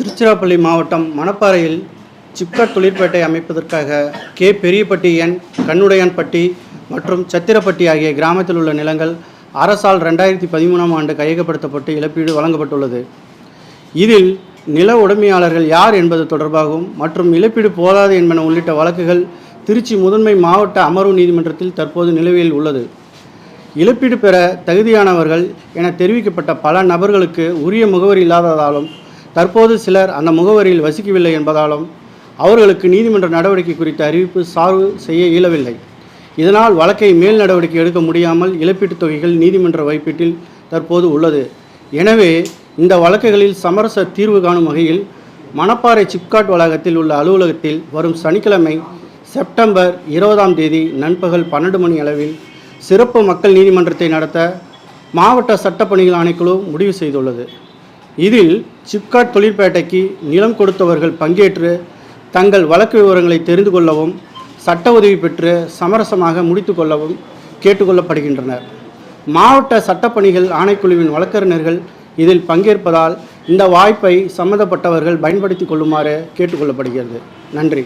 திருச்சிராப்பள்ளி மாவட்டம் மணப்பாறையில் சிப்காட் தொழிற்பேட்டை அமைப்பதற்காக கே. பெரியப்பட்டி என். கண்ணுடையான்பட்டி மற்றும் சத்திரப்பட்டி ஆகிய கிராமத்தில் உள்ள நிலங்கள் அரசால் ரெண்டாயிரத்தி பதிமூணாம் ஆண்டு கையகப்படுத்தப்பட்டு இழப்பீடு வழங்கப்பட்டுள்ளது. இதில் நில உடைமையாளர்கள் யார் என்பது தொடர்பாகவும் மற்றும் இழப்பீடு போதாது என்பன உள்ளிட்ட வழக்குகள் திருச்சி முதன்மை மாவட்ட அமர்வு நீதிமன்றத்தில் தற்போது நிலுவையில் உள்ளது. இழப்பீடு பெற தகுதியானவர்கள் என தெரிவிக்கப்பட்ட பல நபர்களுக்கு உரிய முகவரி இல்லாததாலும் தற்போது சிலர் அந்த முகவரியில் வசிக்கவில்லை என்பதாலும் அவர்களுக்கு நீதிமன்ற நடவடிக்கை குறித்த அறிவிப்பு சார்பு செய்ய இயலவில்லை. இதனால் வழக்கை மேல் நடவடிக்கை எடுக்க முடியாமல் இழப்பீட்டுத் தொகைகள் நீதிமன்ற வைப்பீட்டில் தற்போது உள்ளது. எனவே இந்த வழக்குகளில் சமரச தீர்வு காணும் வகையில் மணப்பாறை சிப்காட் வளாகத்தில் உள்ள அலுவலகத்தில் வரும் சனிக்கிழமை செப்டம்பர் இருபதாம் தேதி நண்பகல் பன்னெண்டு மணி அளவில் சிறப்பு மக்கள் நீதிமன்றத்தை நடத்த மாவட்ட சட்டப்பணிகள் ஆணைக்குழு முடிவு செய்துள்ளது. இதில் சிப்காட் தொழிற்பேட்டைக்கு நிலம் கொடுத்தவர்கள் பங்கேற்று தங்கள் வழக்கு விவரங்களை தெரிந்து கொள்ளவும் சட்ட உதவி பெற்று சமரசமாக முடித்து கொள்ளவும் கேட்டுக்கொள்ளப்படுகின்றனர். மாவட்ட சட்டப்பணிகள் ஆணைக்குழுவின் வழக்கறிஞர்கள் இதில் பங்கேற்பதால் இந்த வாய்ப்பை சம்பந்தப்பட்டவர்கள் பயன்படுத்திக் கொள்ளுமாறு கேட்டுக்கொள்ளப்படுகிறது. நன்றி.